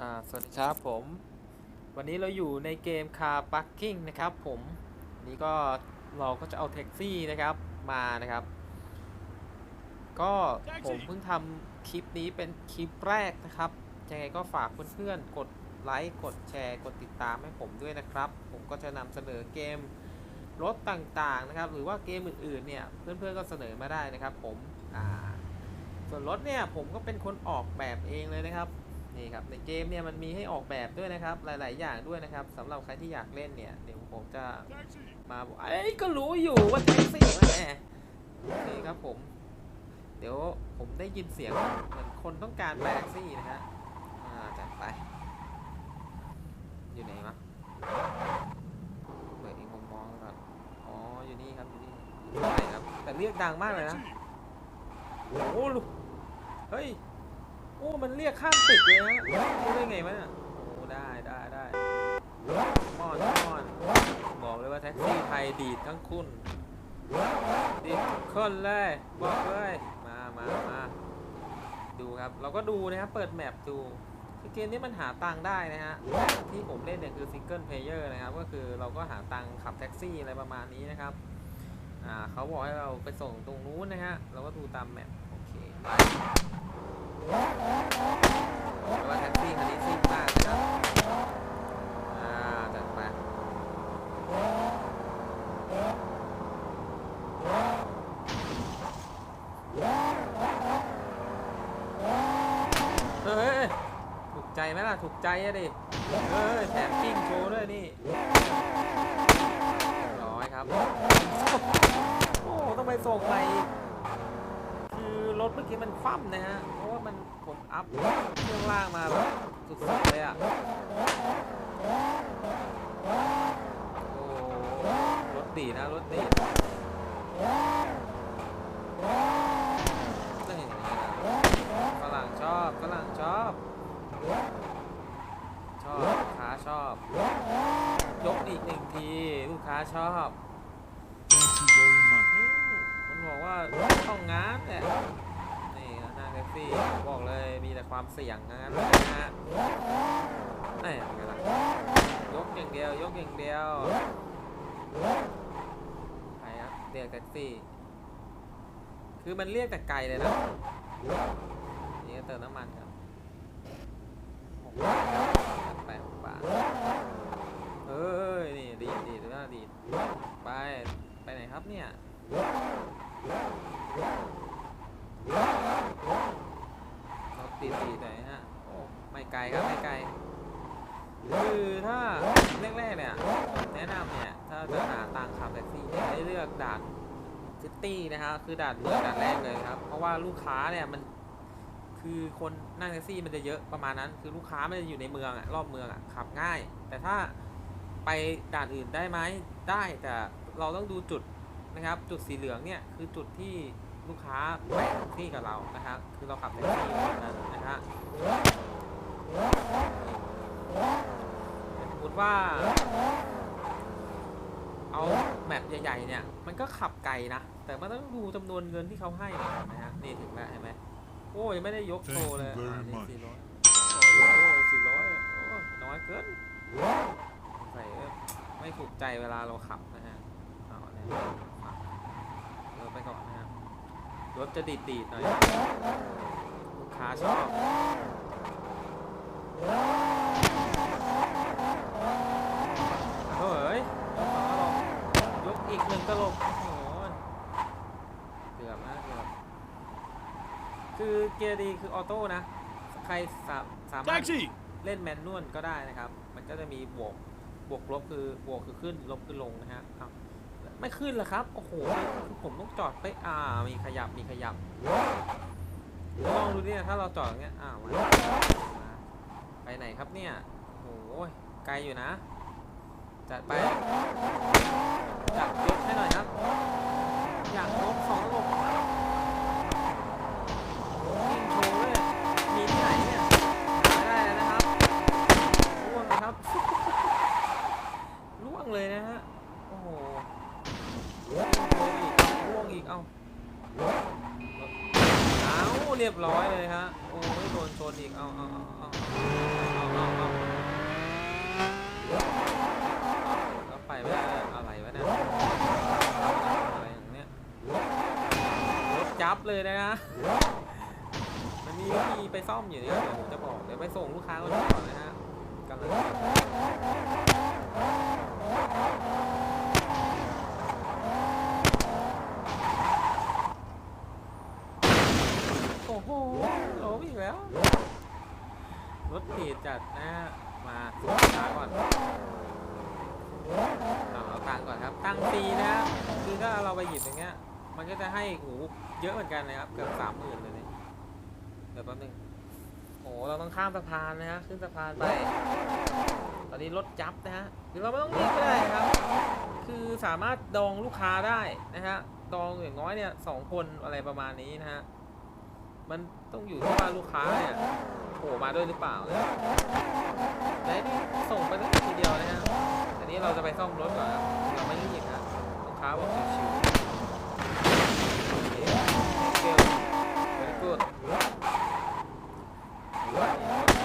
อ่าสวัสดีครับผม วันนี้เราอยู่ในเกม Car Parking นะครับผมนี่ก็เราก็จะเอาแท็กซี่นะครับมานะครับ ก็ผมเพิ่งทำคลิปนี้เป็นคลิปแรกนะครับยังไงก็ฝากเพื่อนๆกดไลค์กดแชร์ กดติดตามให้ผมด้วยนะครับ ผมก็จะนำเสนอเกมรถต่างๆนะครับ หรือว่าเกมอื่นๆเนี่ยเพื่อนๆก็เสนอมาได้นะครับ ผมอ่าส่วนรถเนี่ยผมก็เป็นคนออกแบบเองเลยนะครับ นี่ครับในเกมเนี่ยมันมีให้ออกแบบด้วยนะครับ หลาย ๆ อย่างด้วยนะครับสำหรับใครที่อยากเล่นเนี่ยเดี๋ยวผมจะมาบอกเอ้ยก็รู้อยู่ว่าแท็กซี่แหมโอเคครับผม เดี๋ยวผมได้ยินเสียงเหมือนคนต้องการแท็กซี่นะฮะอ่าจัดไป อยู่ไหนมะเปิดอีกมุมมองก่อนอ๋ออยู่นี่ครับอยู่นี่อยู่ไหนครับแต่เรียกดังมากเลยนะโอ้โหลูกเฮ้ย อ้มันเรียกข้ามตึกเลยนะรู้ได้ไงวะเนี่ยโอ้ได้ได้ได้มอนมอนบอกเลยว่าแท็กซี่ไทยดีดทั้งคุณดีดทุกคนเลยบอกเลยมามามาดูครับ เราก็ดูนะครับเปิดแมปดูเกมนี้มันหาตังค์ได้นะฮะที่ผมเล่นเนี่ยคือซิงเกิลเพลเยอร์นะครับ ก็คือเราก็หาตังค์ขับแท็กซี่อะไรประมาณนี้นะครับอ่าเขาบอกให้เราไปส่งตรงนู้นนะฮะเราก็ดูตามแมปโอเคไป เพราะว่าแท็กซี่คันนี้ซิ่งมากนะครับอ่าจัดไปเฮ้ยถูกใจไหมล่ะ ถูกใจอะดิเฮ้ยแถมกิ้งโชว์ด้วยนี่ร้อยครับ โอ้ต้องไปส่งใหม่คือรถเมื่อกี้มันคว่ำนะฮะ เพราะว่ามันผมอัพเครื่องล่างมาแบบสุดๆเลยอะ โอ้รถดีนะรถดีนี่ฝรั่งชอบฝรั่งชอบ ชอบลูกค้าชอบ ยกอีกหนึ่งที ลูกค้าชอบ Thank you very much. อืมมันบอกว่าต้องงานเนี่ยนี่หน้า แท็กซี่บอกเลยมีแต่ความเสี่ยงนั้นเลยนะฮะนี่เป็นไงล่ะยกอย่างเดียวยกอย่างเดียวใครครับเรียกแท็กซี่ คือมันเรียกแต่ไกลเลยนะนี่ก็เติมน้ำมันครับหกบาทครับไปหกบาทเอ้ยนี่ดีดดีดดูหน้าดีดไป ไปไหนครับเนี่ย รถติดติดหน่อยฮะโอ้ไม่ไกลครับไม่ไกล คือถ้าแรกๆเนี่ยแนะนำเนี่ย ถ้าจะหาตังค์ขับแท็กซี่เนี่ยให้เลือกด่านซิตี้นะ ฮะคือด่านเมืองด่านแรกเลยครับ เพราะว่าลูกค้าเนี่ยมัน คือคนนั่งแท็กซี่มันจะเยอะประมาณนั้น คือลูกค้ามันจะอยู่ในเมืองอะรอบเมืองอะขับง่าย แต่ถ้าไปด่านอื่นได้ไหมได้แต่เราต้องดูจุดนะครับ จุดสีเหลืองเนี่ยคือจุดที่ลูกค้าไปแท็กซี่กับเรานะครับ คือเราขับแท็กซี่นั้นนะฮะสมมติว่า เอาแมปใหญ่ๆเนี่ย มันก็ขับไกลนะ แต่มันต้องดูจำนวนเงินที่เขาให้นะฮะนี่ถึงแล้วเห็นไหมโอ้ยไม่ได้ยกโชว์เลย Thank you very อ่านี่ much สี่ร้อยโอ้ยสี่ร้อยโอ้ยน้อยเกินใส่ไม่ถูกใจเวลาเราขับนะฮะเอาเนี่ยเออไปก่อนนะฮะรถจะดีดดีดๆหน่อยลูกค้าชอบเฮ้ยยกอีกหนึ่งตลบ โอ้โหเกือบนะเกือบคือเกียร์ดีคือออโต้นะ ใครสาสามารถ Taxi! เล่นแมนนวลก็ได้นะครับ มันก็จะมีบวก บวกลบคือบวกคือขึ้น ลบคือลงนะฮะอ้าวไม่ขึ้นเหรอครับ โอ้โหคือผมต้องจอดไปอ่า มีขยับ มีขยับ ลองดูเนี่ยถ้าเราจอดอย่างเงี้ย อ้าวมามาไปไหนครับเนี่ย โอ้โหไกลอยู่นะ จัดไป จัดยกให้หน่อยครับ อยากยกสองระบบยิงโชว์ด้วยมีที่ไหนเนี่ย หาไม่ได้แล้วนะครับล่วงเลยครับ ล่วงเลยนะฮะ โอ้โหล่วงอีกล่วงอีก เอ้าเอาเรียบร้อยเลยฮะ โอ้ยโดนชนอีก เอาเอาเอาเอาเอา ยั บเลยนะฮะมันมีวิธีไปซ่อมอยู่เนี่ยเดี๋ยวผมจะบอกเดี๋ยวไปส่งลูกค้าคนนี้ก่อนนะฮะกำลังโอ้โหล้มอีกแล้ว รถติดจัดนะฮะมาส่งลูกค้าก่อนเอาเอตังก่อนครับ ตังค์ฟรีนะคือถ้าเราไปหยิบอย่างเงี้ย มันก็จะให้หูเยอะเหมือนกันนะครับเกือบสามหมื่นเลยเนี่ยเดี๋ยวแป๊บนึงโอ้โหเราต้องข้ามสะพานนะฮะขึ้นสะพานไป ตอนนี้รถจับนะฮะหรือเราไม่ต้องรียกก็ได้ครับ คือสามารถดองลูกค้าได้นะฮะดองอย่างน้อยเนี่ยสองคนอะไรประมาณนี้นะฮะมันต้องอยู่ที่ว่าลูกค้าเนี่ยโผล่มาด้วยหรือเปล่านะและนี่ส่งไปทีเดียวนะฮะอันนี้เราจะไปซ่อมรถก่อนเราไม่รีบนะลูกค้าบอกชิวๆโอเคเกล very good หรือว่า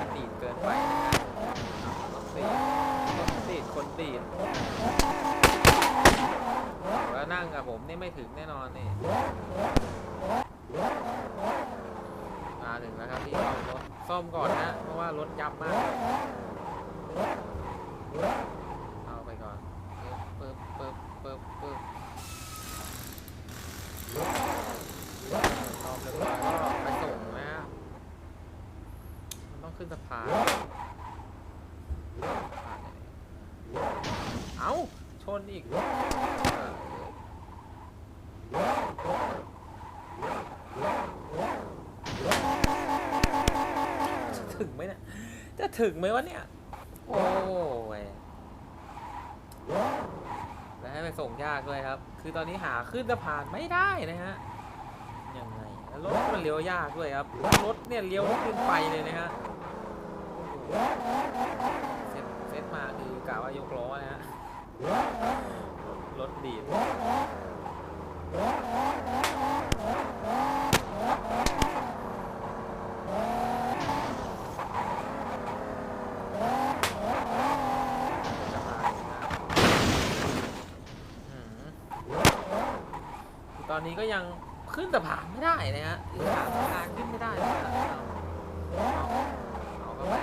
มันดีดเกินไปนะฮะรถตีดรถตีดคนตีด แล้วนั่งกับผมนี่ไม่ถึงแน่นอนนี่มาถึงแล้วครับที่ซ่อมรถซ่อมก่อนนะเพราะว่ารถยับมากเอาไปก่อนปึ๊บปึ๊บปึ๊บปึ๊บปึ๊บซ่อมเรียบร้อยก็ไปส่งนะฮะมันต้องขึ้นสะพานเอาชนอีกจะ ถึงไหมเนี่ย จะถึงไหมวะเนี่ย โอ้ยและให้ไปส่งยากด้วยครับ คือตอนนี้หาขึ้นสะพานไม่ได้นะฮะ ยังไงแล้วรถมันเลี้ยวยากด้วยครับ รถเนี่ยเลี้ยวขึ้นไปเลยนะฮะเซ็ตเซ็ตมาคือกะว่ายกล้อนะฮะ รถดีดสะพานนะครับอืมคือ ตอนนี้ก็ยังขึ้นสะพานไม่ได้นะฮะคือหาสะพานขึ้นไม่ได้นะฮะเอาเอาเข้าไป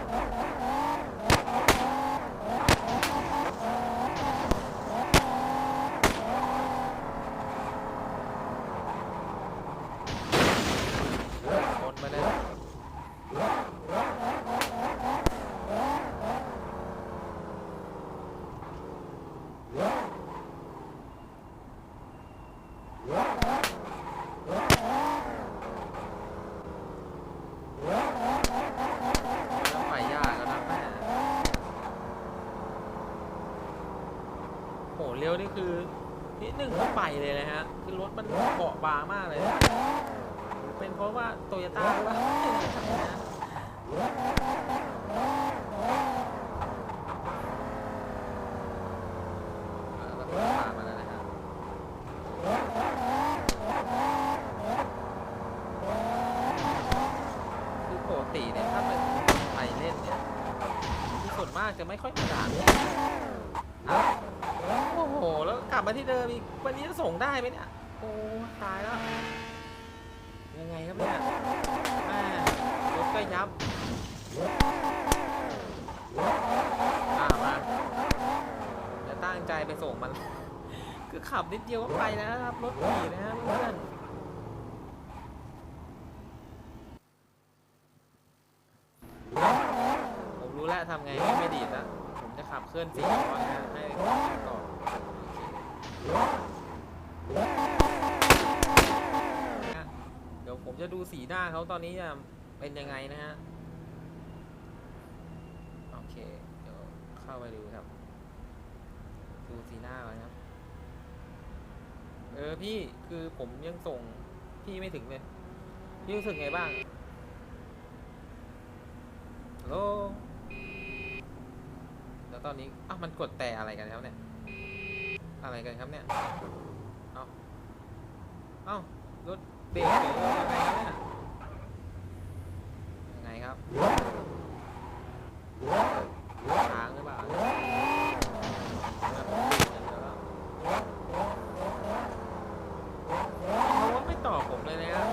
คนมาเลย แล้วไปยากแล้วนะแม่โหเลี้ยว นี่คือนิดหนึ่งก็ไปเลยนะฮะ คือรถมันเกาะบางมากเลย เป็นเพราะว่าโตโยต้าหรือว่าไม่แน่ใจนะเออรถพามาแล้วนะฮะคือปกติเนี่ยถ้าเป็นไปเล่นเนี่ยส่วนมากจะไม่ค่อยกระดานยอ้าวโอ้โห แลับมาที่เดิมอีกวันนี้จะส่งได้ไหมเนี่ย โอ้ตายแล้ว ยังไงครับเนี่ยแม่รถก็ยับอ่ามาจะตั้งใจไปส่งมัน คือขับนิดเดียวก็ไปแล้วนะครับ รถขี่นะเพื่อนผมรู้แล้วทำไงให้ไม่ดีดนะ ผมจะขับเคลื่อนสี่ล้อนะฮะให้ก่อน เดี๋ยวผมจะดูสีหน้าเขาตอนนี้จะเป็นยังไงนะฮะ โอเค เดี๋ยวเข้าไปดูครับ ดูสีหน้าไว้ครับ เออพี่คือผมยังส่งพี่ไม่ถึงเลย พี่รู้สึกไงบ้างฮัลโหลแล้วตอนนี้อ้าวมันกดแต่อะไรกันครับเนี่ย อะไรกันครับเนี่ย เอาเอารถเบรกหรือยังไงครับเนี่ยยังไงครับค้างหรือเปล่าเนี่ยเดี๋ยวแล้ว เขาว่าไม่ตอบผมเลยนะครับ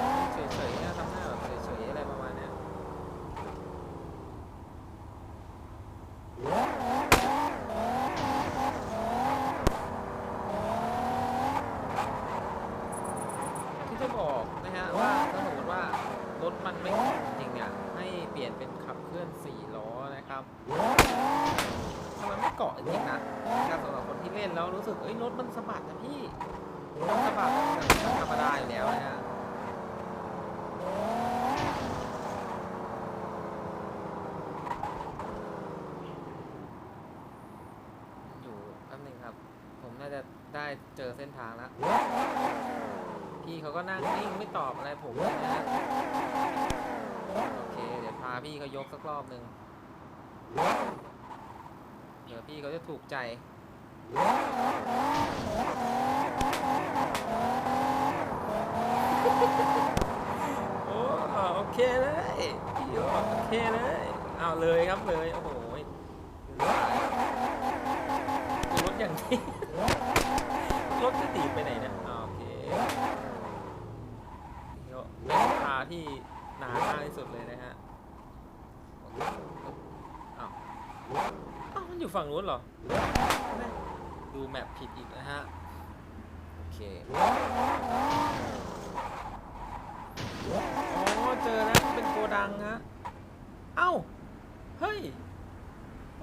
เป็นขับเคลื่อน4ล้อนะครับทำไมไม่เกาะจริงๆนะนะครับสำหรับคนที่เล่นแล้วรู้สึกเอ้ยรถมันสะบัดนะพี่มันสะบัดแบบธรรมดาอยู่แล้วนะฮะอยู่แป๊บหนึงครับ ผมน่าจะ ได้เจอเส้นทางแล้ว พี่เขาก็นั่งนิ่งไม่ตอบอะไรผมเลยนะฮะโอเค เดี๋ยวพาพี่เขายกสักรอบหนึ่งเดี๋ยวพี่เขาจะถูกใจโอ้โอเคเลยพี่โอเคเลยเอาเลยครับเลย โอ้โหรถอย่างนี้ ตีไปไหนเนี่ยอ่าโอเคเดี๋ยวเป็นพาที่หนามากที่สุดเลยนะฮะอ้าวอ้าวมันอยู่ฝั่งนู้นเหรอ ดูแมปผิดอีกนะฮะ โอเคอ๋อเจอแล้วเป็นโกดังฮะ เอ้า เฮ้ย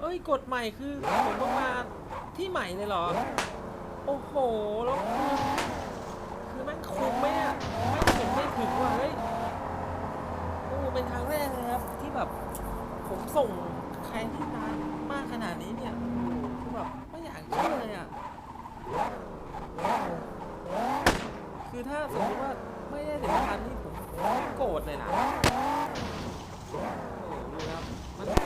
เอ้ยกฎใหม่คือผมต้องมาที่ใหม่เลยเหรอ โอ้โห แล้วคือคือแม่งคุ้มไหมเนี่ยแม่งผมไม่ถึงว่ะเฮ้ยโอ้เป็นครั้งแรกเลยครับ ที่แบบผมส่งใครที่นานมากขนาดนี้เนี่ยคือแบบไม่อยากเชื่อเลยอะคือถ้าสมมติว่าไม่ได้ถึงพันนี่ผมโกรธเลยนะโอ้ดูครับมันเนี่ย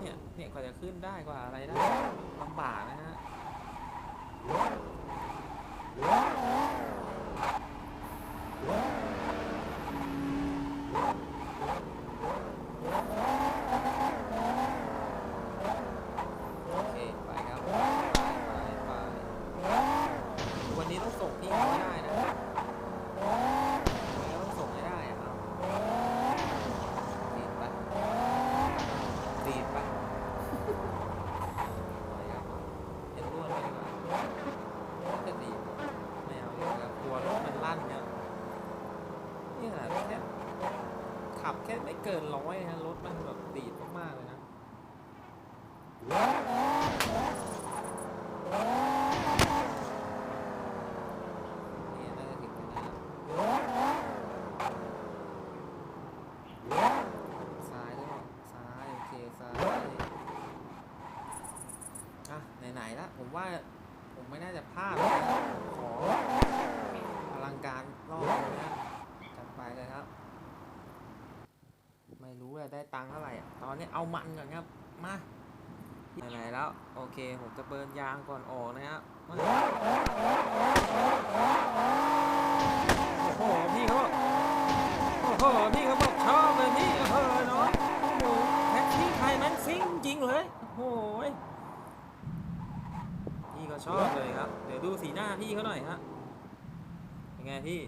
เนี่ย เนี่ยกว่าจะขึ้นได้กว่าอะไรได้ลำบากนะฮะ โอเค ไปครับ ไปไปไปวันนี้ต้องส่งพี่เขาให้ได้นะวันนี้ต้องส่งให้ได้อะครับดีดปะดีดปะไปครับเห็นล้วนไปดีกว่าน่าจะดีดไม่เอาดีกว่ากลัวรถมันลั่นเนี่ยนี่ขนาดแค่ขับแค่ไม่ เกินร้อยนะรถมันแบบดีดมากๆเลยนะเนี่ยน่าจะถึงแล้วนะซ้ายด้วยซ้ายโอเคซ้ายอะไหนๆละผมว่าผมไม่น่าจะพลาดแล้วนะขอพลังการรอบนี้นะจัดไปเลยครับ ไม่รู้เลยได้ตังค์เท่าไหร่อะตอนนี้เอามันก่อนครับ มาไหนๆแล้ว โอเค ผมจะเบิร์นยางก่อนออกนะครับมาโอ้โหพี่เขาบอกโอ้โหพี่เขาบอกชอบเลยพี่โอ้โหเนาะโอ้โหแท็กซี่ไทยแม่งซิ่งจริงเลยโอ้โหพี่ก็ชอบเลยครับ เดี๋ยวดูสีหน้าพี่เขาหน่อยฮะเป็นไงพี่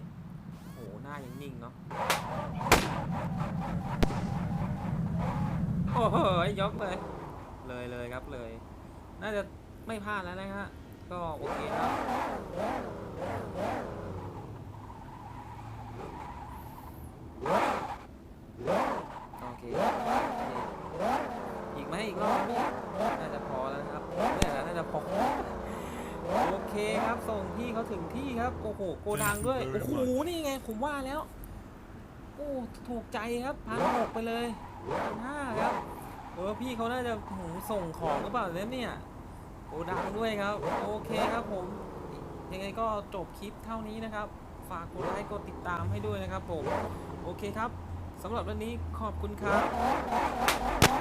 น้ายังนิ่งเนาะโอ้โหยกเลย เลยเลยครับเลย น่าจะไม่พลาดแล้วนะฮะก็โอเคครับโอเคโอเคอีกไหมอีกรอบน่าจะพอแล้วครับนี่แหละน่าจะพอโอ เคครับ ส่งพี่เขาถึงที่ครับโอ้โหโกดังด้วย โอ้โห นี่ไง ผมว่าแล้ว โอ้ ถูกใจครับพันหกไปเลยพันห้าครับเออพี่เขาน่าจะหูส่งของหรือเปล่าเนี่ยโอ้ดังด้วยครับ โอเคครับผม ยังไงก็จบคลิปเท่านี้นะครับ ฝากกดไลค์กดติดตามให้ด้วยนะครับผม โอเคครับสำหรับวันนี้ขอบคุณครับ